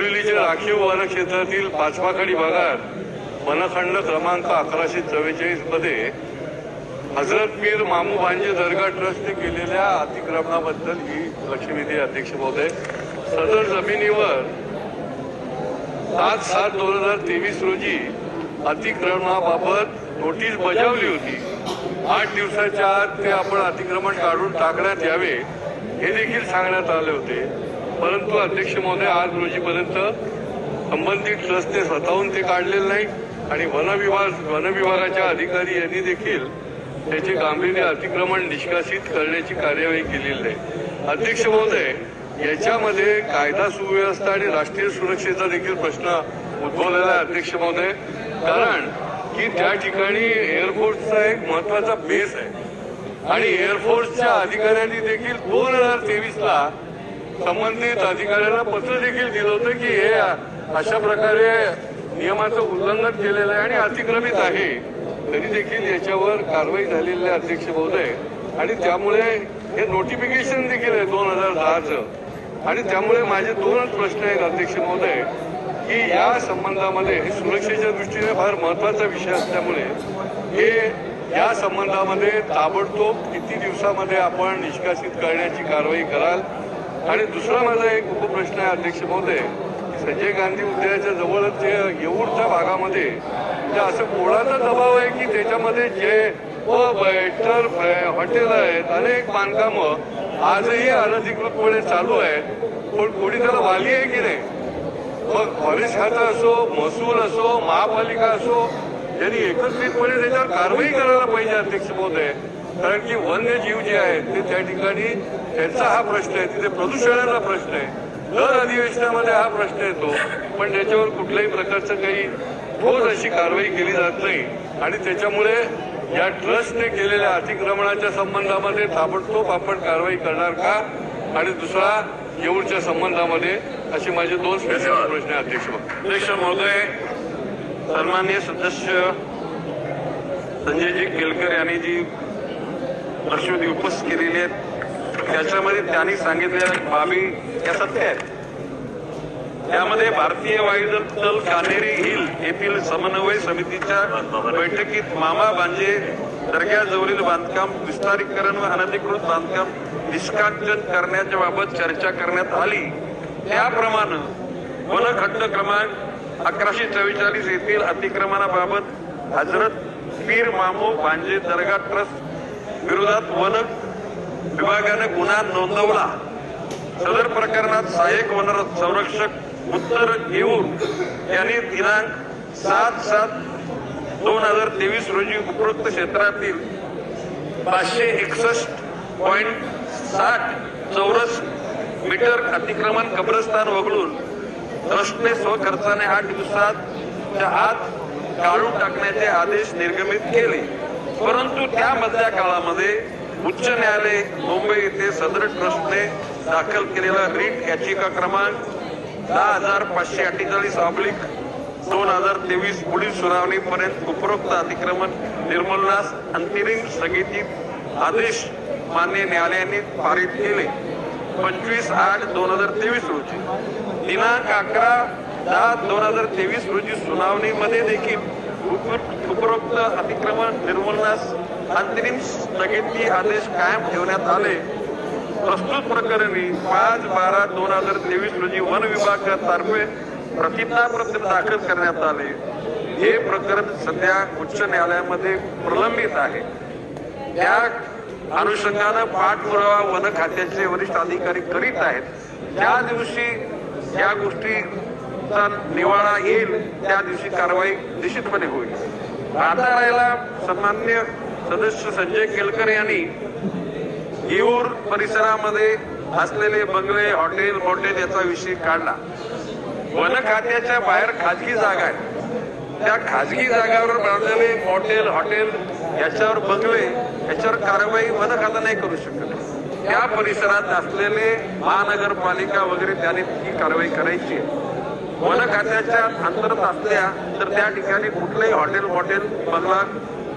बोरिवलीच्या राखीव वनक्षेत्रातील पाचवाखाडी भागात वनखंड क्रमांक अकराशे चव्वेचाळीसमध्ये हजरत मीर मामू भांजे दर्गा ट्रस्टने केलेल्या अतिक्रमणाबद्दल ही लक्षवेधी अध्यक्ष महोदय सदर जमिनीवर सात सात दोन हजार तेवीस रोजी अतिक्रमणाबाबत नोटीस बजावली होती. आठ दिवसाच्या आत ते आपण अतिक्रमण काढून टाकण्यात यावे हे देखील सांगण्यात आले होते. परंतु अध्यक्ष महोदय आज रोजीपर्यंत संबंधित ट्रस्टने स्वतःहून ते काढलेले नाही आणि वन विभाग अधिकारी यांनी देखील त्याचे गांभीर्य अतिक्रमण निष्कासित करण्याची कार्यवाही केलेली नाही अध्यक्ष महोदय याच्यामध्ये कायदा सुव्यवस्था आणि राष्ट्रीय सुरक्षेचा देखील प्रश्न उद्भवलेला आहे अध्यक्ष महोदय. कारण की त्या ठिकाणी एअरफोर्सचा एक महत्त्वाचा बेस आहे. आणि एअरफोर्सच्या अधिकाऱ्यांनी देखील दोन हजार तेवीस ला संबंधित अधिकाऱ्यांना पत्र देखील दिलं होतं की हे अशा प्रकारे नियमाचं उल्लंघन केलेलं आहे आणि अतिक्रमित आहे. तरी देखील याच्यावर कारवाई झालेली आहे अध्यक्ष महोदय. आणि त्यामुळे हे नोटिफिकेशन देखील आहे दोन हजार दहाचं. आणि त्यामुळे माझे दोनच प्रश्न आहेत अध्यक्ष महोदय की या संबंधामध्ये हे सुरक्षेच्या दृष्टीने फार महत्त्वाचा विषय असल्यामुळे हे या संबंधामध्ये ताबडतोब किती दिवसामध्ये आपण निष्कासित करण्याची कारवाई कराल आणि दुसरा माझा एक उपप्रश्न आहे अध्यक्ष महोदय संजय गांधी उद्यानाच्या जवळच जे येऊरच्या भागामध्ये म्हणजे असं कोणाचा दबाव आहे की त्याच्यामध्ये जे पब आहे टर्फ आहे हॉटेल आहेत अनेक बांधकामं आजही अनधिकृतपणे चालू आहेत पण कोणी त्याला वाली आहे की नाही? मग फॉरेस्ट खाता असो महसूल असो महापालिका असो यांनी एकत्रितपणे त्याच्यावर कारवाई करायला पाहिजे अध्यक्ष महोदय. कारण की वन्यजीव जे आहेत ते त्या ठिकाणी त्यांचा हा प्रश्न आहे. तिथे प्रदूषणाचा प्रश्न आहे. दर अधिवेशनामध्ये हा प्रश्न येतो. पण त्याच्यावर कुठल्याही प्रकारचं काही ठोस अशी कारवाई केली जात नाही. आणि त्याच्यामुळे या ट्रस्टने केलेल्या अतिक्रमणाच्या संबंधामध्ये ताबडतोब आपण कारवाई करणार का? आणि दुसरा येऊरच्या संबंधामध्ये असे माझे दोन स्पेशल प्रश्न आहे अध्यक्ष अध्यक्ष महोदय सन्मान्य सदस्य संजयजी केलकर यांनी जी लक्षवेधी उपस्थित केलेली आहेत त्याच्यामध्ये त्यांनी सांगितलेल्या बाबी या सत्य आहेत. त्यामध्ये भारतीय वायुदल दल कानेरी हिल येथील समन्वय समितीच्या बैठकीत मामा बांजे दर्ग्याजवळील बांधकाम विस्तारीकरण व अनधिकृत बांधकाम निष्कांचन करण्याच्या बाबत चर्चा करण्यात आली. त्याप्रमाणे वनखंड क्रमांक अकराशे चव्वेचाळीस येथील अतिक्रमणाबाबत हजरत पीर मामो भांजे दर्गा ट्रस्ट विरोधात वन विभागाने गुन्हा नोंदवला. सदर प्रकरणात सहाय्यक वन संरक्षक उत्तर येऊर यांनी दिनांक सात सात दोन हजार तेवीस रोजी उपरोक्त क्षेत्रातील पाचशे एकसष्ट पॉईंट साठ चौरस मीटर अतिक्रमण कब्रस्तान वगळून ट्रस्टने स्वखर्चाने आठ दिवसाच्या आत काढून टाकण्याचे आदेश निर्गमित केले. परंतु त्या मधल्या काळामध्ये उच्च न्यायालय मुंबई येथे सदर ट्रस्टने दाखल केलेला रीट याचिका क्रमांक दहा हजार पाचशे अठ्ठेचाळीस ऑब्लिक दोन हजार तेवीस पुढील सुनावणीपर्यंत उपरोक्त अतिक्रमण निर्मूलनास अंतिम स्थगितीत आदेश मान्य न्यायालयाने पारित केले. पंचवीस आठ दोन हजार तेवीस रोजी दिनांक अकरा दहा दोन हजार तेवीस रोजी सुनावणीमध्ये देखील उपरोक्त अतिक्रमण निर्मूलनास अंतरिम स्थगिती आदेश कायम ठेवण्यात आले. प्रस्तुत प्रकरणी पाच बारा दोन हजार तेवीस रोजी वन विभागातर्फे प्रतिज्ञापत्र दाखल करण्यात आले. हे प्रकरण सध्या उच्च न्यायालयामध्ये प्रलंबित आहे. त्या अनुषंगानं पाठपुरावा वन खात्याचे वरिष्ठ अधिकारी करीत आहेत. त्या दिवशी या गोष्टी गोष्टीचा निवाडा येईल त्या दिवशी कारवाई निश्चितपणे होईल. आता राहिला सन्मान्य सदस्य संजय केलकर यांनी येऊर परिसरामध्ये असलेले बंगले हॉटेल मोटेल याचा विषय काढला. वन खात्याच्या बाहेर खाजगी जागा आहे त्या खाजगी जागावर बांधलेले मॉटेल हॉटेल याच्यावर बंगले याच्यावर कारवाई वन खाता नाही करू शकत. त्या परिसरात असलेले महानगरपालिका वगैरे त्याने ही कारवाई करायची आहे. वन खात्याच्या अंतर्गत असल्या तर त्या ठिकाणी कुठलंही हॉटेल मॉटेल बंगला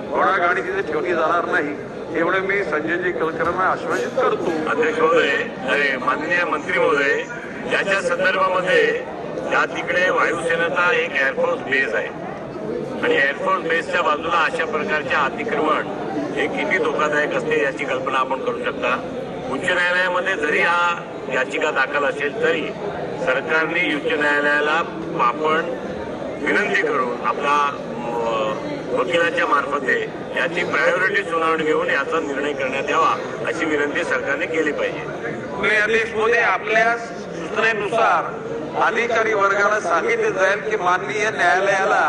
घोडागाडी तिथे ठेवली जाणार नाही. एवढे मी संजयजी कलकरांना आश्वासित करतो. अध्यक्ष महोदय अरे माननीय मंत्री महोदय याच्या संदर्भामध्ये त्या तिकडे वायुसेनेचा एक एअरफोर्स बेस आहे. आणि एअरफोर्स बेसच्या बाजूला अशा प्रकारचे अतिक्रमण हे किती धोकादायक असते याची कल्पना आपण करू शकता. उच्च न्यायालयामध्ये जरी हा याचिका दाखल असेल तरी सरकारने उच्च न्यायालयाला आपण विनंती करून आपला वकिलाच्या मार्फत याची प्रायोरिटी सुनावणी घेऊन याचा निर्णय करण्यात यावा अशी विनंती सरकारने केली पाहिजे. न्यायाधीशमध्ये आपल्या सूचनेनुसार अधिकारी वर्गाला सांगितले जाईल की माननीय न्यायालयाला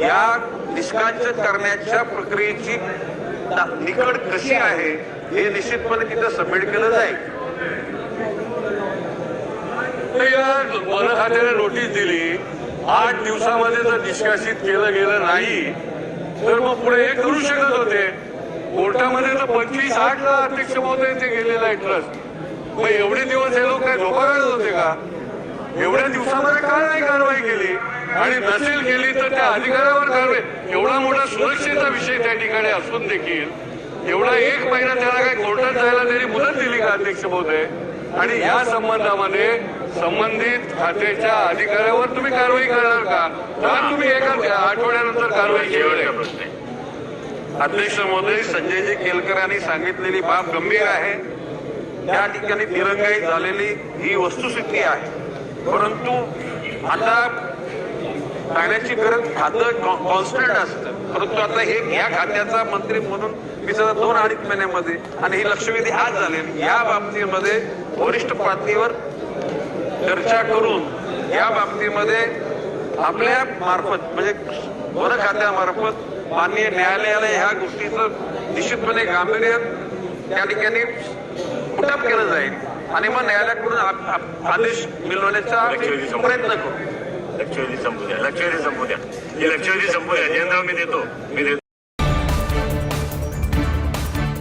या निष्कांचन करण्याच्या प्रक्रियेची निकड कशी आहे हे निश्चितपणे तिथं सबमिट केलं जाईल. तर या वन खात्याने नोटीस दिली. आठ दिवसामध्ये जर निष्कासित केलं गेलं नाही तर मग पुढे हे करू शकत होते. कोर्टामध्ये तर पंचवीस आठ ला अध्यक्ष महोदय ते गेलेलं आहे ट्रस्ट. मग एवढे दिवस हे लोक काय धोका काढत होते का? एवढ्या दिवसामध्ये का नाही कारवाई केली? आणि नसेल केली तर त्या अधिकाऱ्यावर कारवाई. एवढा मोठा सुरक्षेचा विषय त्या ठिकाणी असून देखील एवढा एक महिना त्याला काय कोर्टात जायला त्यांनी मुदत दिली का अध्यक्ष महोदय? आणि या संबंधामध्ये संबंधित खात्याच्या अधिकाऱ्यावर तुम्ही कारवाई करणार का? तर तुम्ही एका आठवड्यानंतर कारवाई केली प्रश्न अध्यक्ष महोदय संजयजी केलकर यांनी सांगितलेली बाब गंभीर आहे. त्या ठिकाणी दिरंगाई झालेली ही वस्तुस्थिती आहे. परंतु आता पाण्याची गरज खातं कॉन्स्टंट असतं. परंतु आता हे या खात्याचा मंत्री म्हणून मी सगळं दोन अडीच महिन्यामध्ये आणि ही लक्षवेधी आज झालेली या बाबतीमध्ये वरिष्ठ पातळीवर चर्चा करून या बाबतीमध्ये आपल्या मार्फत म्हणजे वन खात्यामार्फत माननीय न्यायालयाला ह्या गोष्टीचं निश्चितपणे गांभीर्य त्या ठिकाणी उठाव केलं जाईल आणि मग न्यायालयाकडून आदेश मिळवण्याचा. प्रयत्न करू लक्षवेधी संपू द्या लक्षवेधी संपू द्या ही लक्षवेधी संपू द्या जयंतराव मी देतो मी देतो